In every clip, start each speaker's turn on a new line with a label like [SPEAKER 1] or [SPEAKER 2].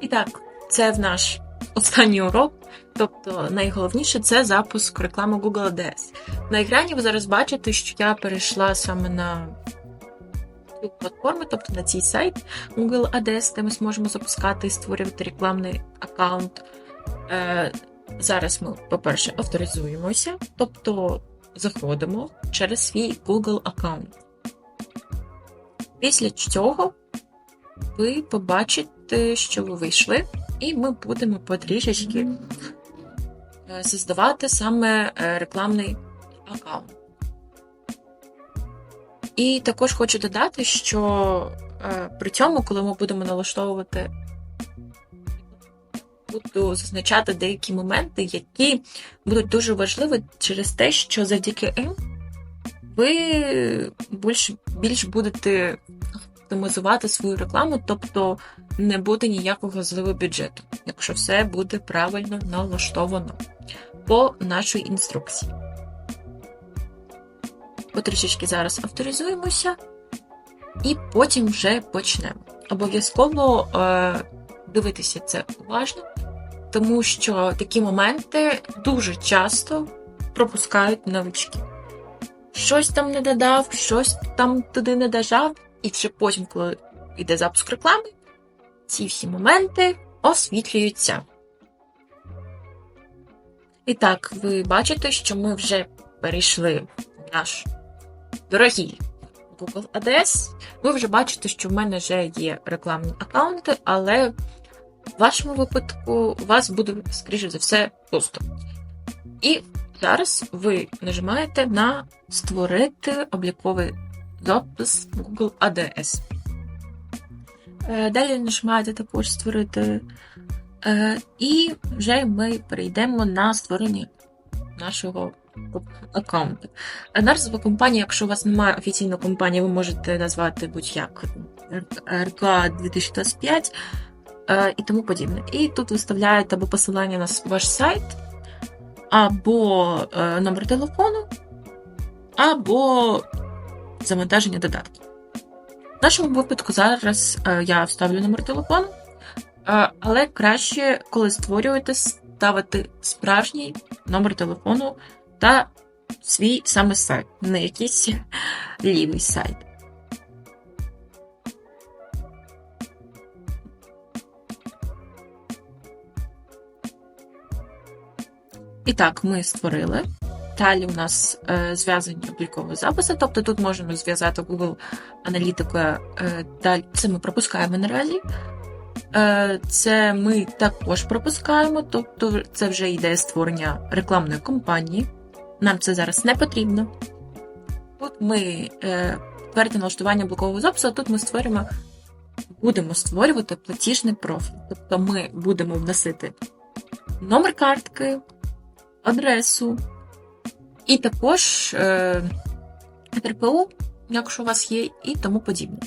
[SPEAKER 1] І так, це в наш останній урок. Тобто найголовніше це запуск реклами Google ADS. На екрані ви зараз бачите, що я перейшла саме на цю платформу, тобто на цей сайт Google ADS, де ми зможемо запускати і створювати рекламний аккаунт. Е, Зараз ми, по-перше, авторизуємося, тобто заходимо через свій Google аккаунт. Після цього ви побачите, що ви вийшли, і ми будемо потрішечки е, создавати саме е, рекламний аккаунт. І також хочу додати, що е, при цьому, коли ми будемо налаштовувати, буду зазначати деякі моменти, які будуть дуже важливі через те, що завдяки їм ви більш, більш будете оптимізувати свою рекламу, тобто не буде ніякого зливу бюджету, якщо все буде правильно налаштовано по нашій інструкції. Потрішечки зараз авторизуємося і потім вже почнемо. Обов'язково е, дивитися це уважно, тому що такі моменти дуже часто пропускають новички. Щось там не додав, щось там туди не дожав, і вже потім, коли йде запуск реклами, ці всі моменти освітлюються. І так, ви бачите, що ми вже перейшли в наш дорогий Google ADS. Ви вже бачите, що в мене вже є рекламні аккаунти, але в вашому випадку у вас буде, скоріше за все, пусто. І зараз ви нажимаєте на Створити обліковий запис Google ADS. Е, Далі нажимаєте також створити. Е, І вже ми перейдемо на створення нашого аккаунту. Е, Назва компанії, якщо у вас немає офіційної компанії, ви можете назвати будь-як РК 2025 е, і тому подібне. І тут виставляєте або посилання на ваш сайт, або номер телефону, або завантаження додатків. В нашому випадку зараз е, я вставлю номер телефону, е, але краще, коли створюєте, ставити справжній номер телефону та свій саме сайт, не якийсь лівий сайт. І так, ми створили. Далі у нас е, зв'язані облікові записи, тобто тут можемо зв'язати Google аналітикою. Е, далі це ми пропускаємо наразі. Е, це ми також пропускаємо, тобто це вже йде створення рекламної кампанії. Нам це зараз не потрібно. Тут ми е, перед налаштуванням блокового запису, тут ми створюємо, будемо створювати платіжний профіль. Тобто ми будемо вносити номер картки, адресу. І також е, РПУ, якщо у вас є, і тому подібне.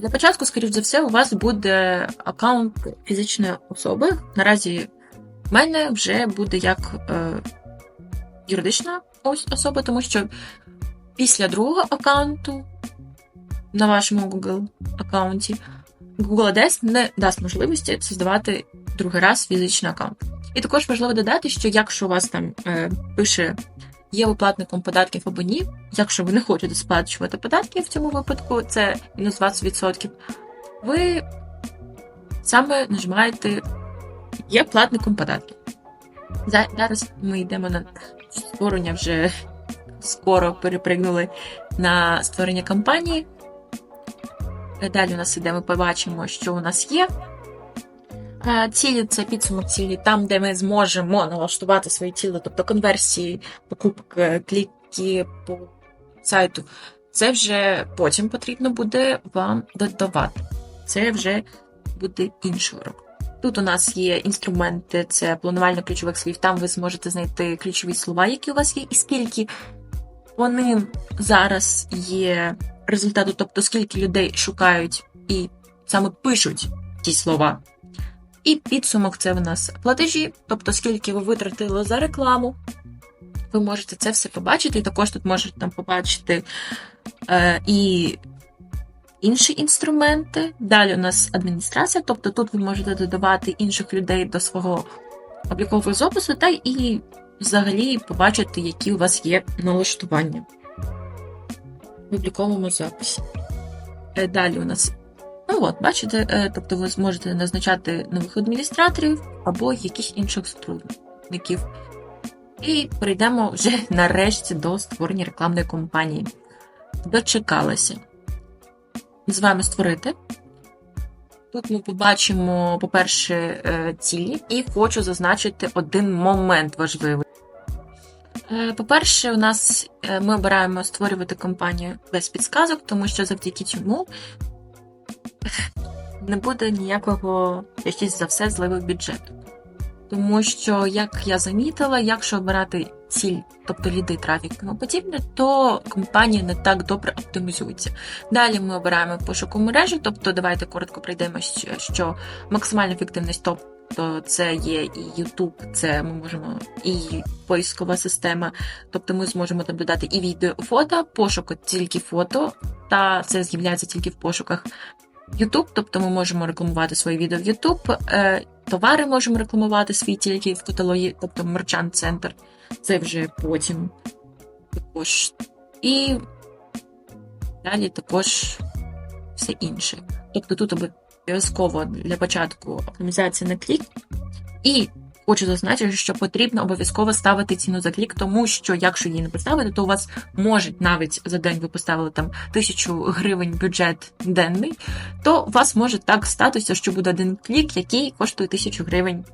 [SPEAKER 1] Для початку, скоріш за все, у вас буде аккаунт фізичної особи. Наразі в мене вже буде як е, юридична особа, тому що після другого аккаунту на вашому Google аккаунті Google ADS не дасть можливості создавати другий раз фізичний аккаунт. І також важливо додати, що якщо у вас там е, пише є виплатником податків або ні, якщо ви не хочете сплачувати податки в цьому випадку, це мінус 20%, ви саме нажимаєте є платником податків. Зараз ми йдемо на створення вже скоро перепригнули на створення кампанії. Далі у нас іде, ми побачимо, що у нас є. Цілі це підсумок цілі, там, де ми зможемо налаштувати свої цілі, тобто конверсії, покупки, кліки по сайту. Це вже потім потрібно буде вам додавати. Це вже буде інший урок. Тут у нас є інструменти, це планування ключових слів. Там ви зможете знайти ключові слова, які у вас є, і скільки по ним зараз є результату, тобто скільки людей шукають і саме пишуть ті слова. І підсумок це в нас платежі, тобто скільки ви витратили за рекламу. Ви можете це все побачити, і також тут можете там побачити е, і інші інструменти. Далі у нас адміністрація, тобто тут ви можете додавати інших людей до свого облікового запису та і взагалі побачити, які у вас є налаштування в обліковому записі. Е, Далі у нас, ну от, бачите, е, тобто ви зможете назначати нових адміністраторів або якихось інших сотрудників. І перейдемо вже нарешті до створення рекламної кампанії. Дочекалася. Вами створити. Тут ми побачимо, по-перше, е, цілі, і хочу зазначити один момент важливий. Е, По-перше, у нас ми обираємо створювати кампанію без підсказок, тому що завдяки цьому не буде ніякого, якісь за все, зливу бюджету. Тому що, як я замітила, якщо обирати ціль, тобто ліди, трафік і тому подібне, то компанія не так добре оптимізується. Далі ми обираємо пошуку мережі, тобто давайте коротко пройдемо, що максимальна ефективність тобто це є і YouTube, це ми можемо і поискова система, тобто ми зможемо там і відео, фото, пошук тільки фото, та це з'являється тільки в пошуках. YouTube, тобто ми можемо рекламувати свої відео в YouTube, е, товари можемо рекламувати свій тільки в каталогі, тобто мерчант центр. Це вже потім також. І далі також все інше. Тобто тут обов'язково для початку оптимізація на клік. І хочу зазначити, що потрібно обов'язково ставити ціну за клік, тому що якщо її не поставити, то у вас може навіть за день ви поставили там тисячу гривень бюджет денний, то у вас може так статися, що буде один клік, який коштує тисячу гривень.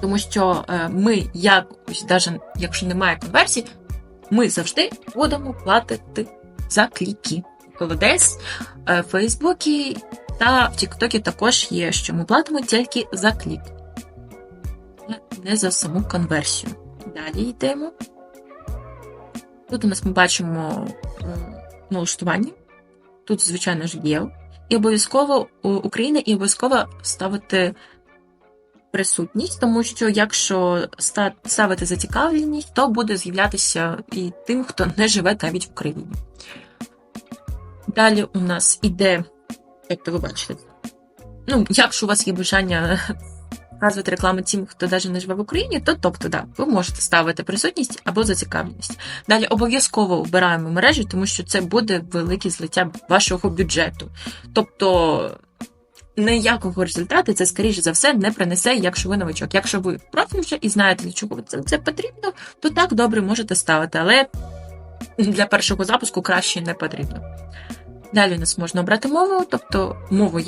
[SPEAKER 1] Тому що е, ми якось, навіть якщо немає конверсії, ми завжди будемо платити за кліки. Коли десь е, в Фейсбуці та в Тіктокі також є, що ми платимо тільки за клік, не за саму конверсію. Далі йдемо. Тут у нас ми бачимо налаштування. Тут, звичайно ж, є. І обов'язково Україна і обов'язково ставити присутність, тому що якщо ставити зацікавленість, то буде з'являтися і тим, хто не живе навіть в Україні. Далі у нас іде, як ви бачите, ну, якщо у вас є бажання показувати рекламу тим, хто навіть не живе в Україні, то тобто, да, ви можете ставити присутність або зацікавленість. Далі обов'язково обираємо мережі, тому що це буде велике злиття вашого бюджету. Тобто. Ніякого результату це, скоріше за все, не принесе, якщо ви новичок. Якщо ви профі вже і знаєте, для чого це, це потрібно, то так добре можете ставити, але для першого запуску краще не потрібно. Далі у нас можна обрати мову, тобто мову,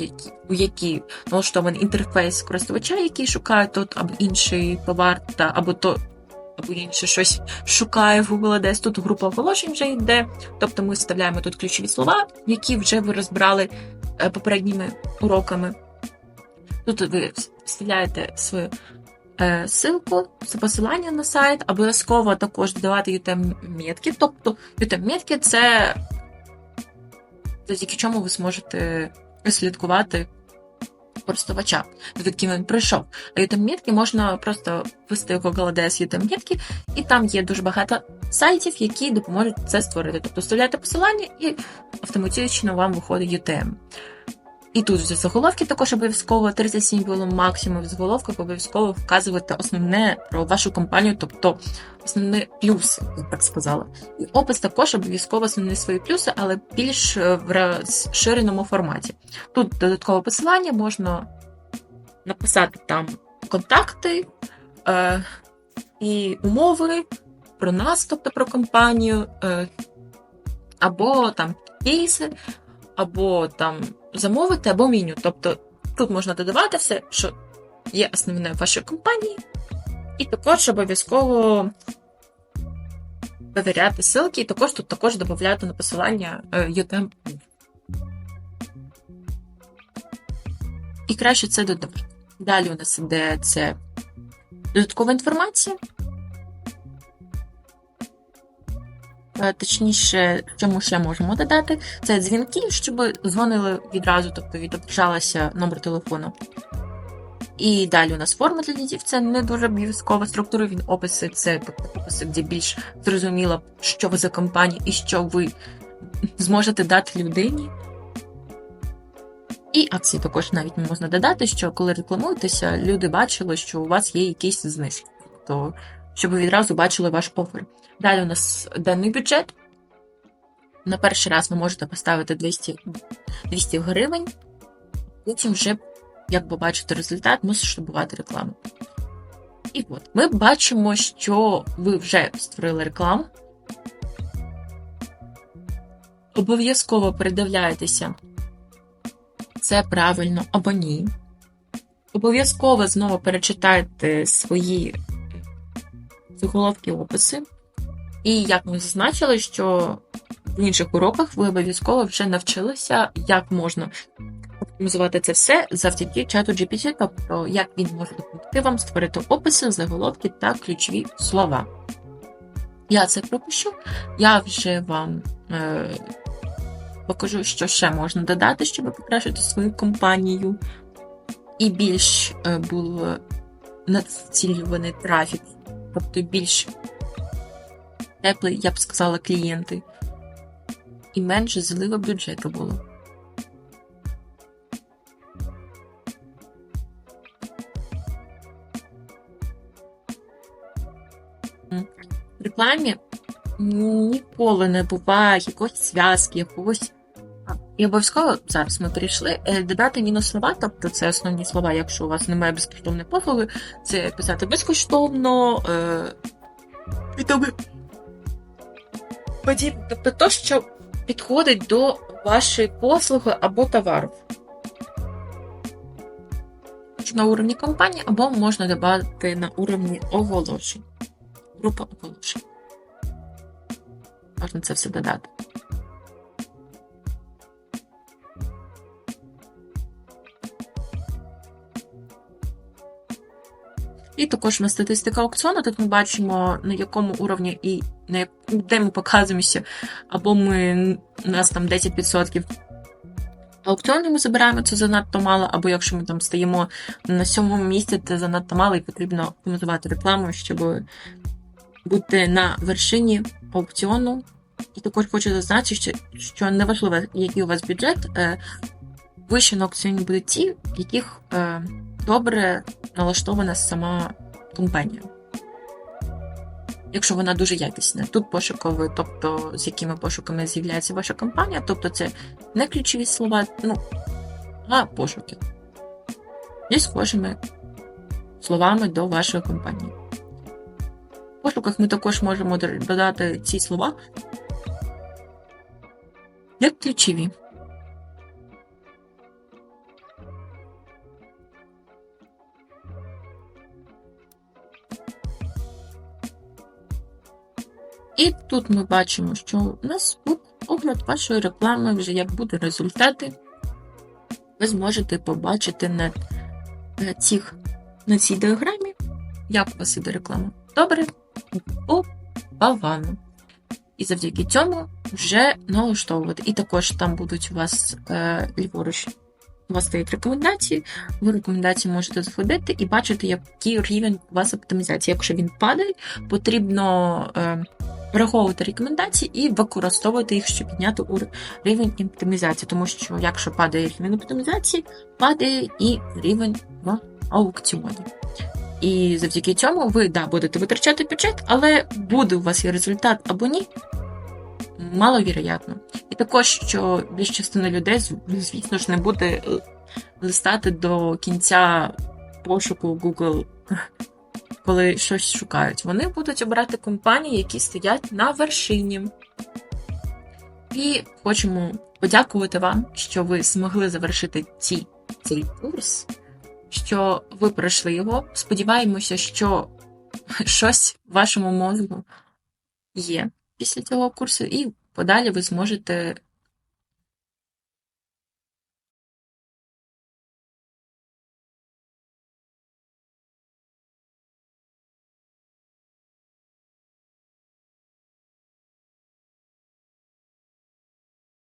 [SPEAKER 1] у якій налаштований інтерфейс користувача, який шукає тут або інший товар, або то, або інше щось шукає в Google десь. Тут група оголошень вже йде. Тобто ми вставляємо тут ключові слова, які вже ви розбирали е, попередніми уроками. Тут ви вставляєте свою е, ссылку, це посилання на сайт, обов'язково також додавати UTM-метки. Тобто UTM-метки це завдяки чому ви зможете слідкувати користувача, звідки він прийшов. А utm мітки можна просто ввести в Google ADS utm мітки і там є дуже багато сайтів, які допоможуть це створити. Тобто вставляєте посилання і автоматично вам виходить UTM. І тут вже заголовки також обов'язково 37 було максимум в заголовках обов'язково вказувати основне про вашу компанію, тобто основні плюси, я так сказала. І опис також обов'язково основні свої плюси, але більш в розширеному форматі. Тут додаткове посилання можна написати там контакти е, і умови про нас, тобто про компанію, е, або там кейси, або там замовити або меню. Тобто тут можна додавати все, що є основне в вашій компанії, і також обов'язково перевіряти ссылки, і також тут також додати на посилання UTM. І краще це додавати. Далі у нас іде це додаткова інформація. Точніше, чому ще можемо додати, це дзвінки, щоб дзвонили відразу, тобто відображалася номер телефону. І далі у нас форма для дітей, це не дуже обов'язкова структура, він описи, це тобто, описи, де більш зрозуміло, що ви за компанія і що ви зможете дати людині. І акції також навіть можна додати, що коли рекламуєтеся, люди бачили, що у вас є якісь знижки, то щоб ви відразу бачили ваш офер. Далі у нас денний бюджет. На перший раз ви можете поставити 200 200 гривень, потім вже, як побачите результат, масштабувати рекламу. І от ми бачимо, що ви вже створили рекламу. Обов'язково передивляєтеся, це правильно або ні. Обов'язково знову перечитайте свої заголовки описи. І як ми зазначили, що в інших уроках ви обов'язково вже навчилися, як можна оптимізувати це все завдяки чату GPT, тобто як він може допомогти вам створити описи, заголовки та ключові слова. Я це пропущу, я вже вам е, покажу, що ще можна додати, щоб покращити свою компанію. І більш е, був націлюваний трафік, тобто більш теплий, я б сказала, клієнти. І менше злива бюджету було. В рекламі ніколи не буває якоїсь зв'язки, якогось. І обов'язково зараз ми перейшли е, додати мінус-слова, тобто це основні слова, якщо у вас немає безкоштовної послуги, це писати безкоштовно, е, подібне, тобто то, що підходить до вашої послуги або товару. На уровні компанії, або можна додати на уровні оголошень. Група оголошень. Можна це все додати. І також на статистика аукціону. Тут ми бачимо, на якому уровні і на де ми показуємося, або ми у нас там 10% аукціону ми забираємо, це занадто мало, або якщо ми там стаємо на сьомому місці, це занадто мало, і потрібно оптимізувати рекламу, щоб бути на вершині аукціону. І також хочу зазначити, що, що неважливо, який у вас бюджет, е, вище на аукціоні будуть ті, яких е, добре налаштована сама компанія. Якщо вона дуже якісна. Тут пошуковий, тобто з якими пошуками з'являється ваша компанія, тобто це не ключові слова, ну, а пошуки. І схожими словами до вашої компанії. В пошуках ми також можемо додати ці слова як ключові. Тут ми бачимо, що у нас тут огляд вашої реклами, вже як буде результати, ви зможете побачити на цих, на цій діаграмі, як у вас іде реклама. Добре, бавану. І завдяки цьому вже налаштовувати. І також там будуть у вас е, ліворуч, у вас стоять рекомендації. Ви рекомендації можете заходити і бачити, який рівень у вас оптимізації. Якщо він падає, потрібно. Е, враховувати рекомендації і використовувати їх, щоб підняти рівень оптимізації, тому що якщо падає рівень оптимізації, падає і рівень в аукціоні. І завдяки цьому ви да, будете витрачати бюджет, але буде у вас є результат або ні, маловіроятно. І також, що більш частина людей, звісно ж, не буде листати до кінця пошуку Google коли щось шукають, вони будуть обирати компанії, які стоять на вершині. І хочемо подякувати вам, що ви змогли завершити ці, цей курс, що ви пройшли його. Сподіваємося, що щось в вашому мозку є після цього курсу, і подалі ви зможете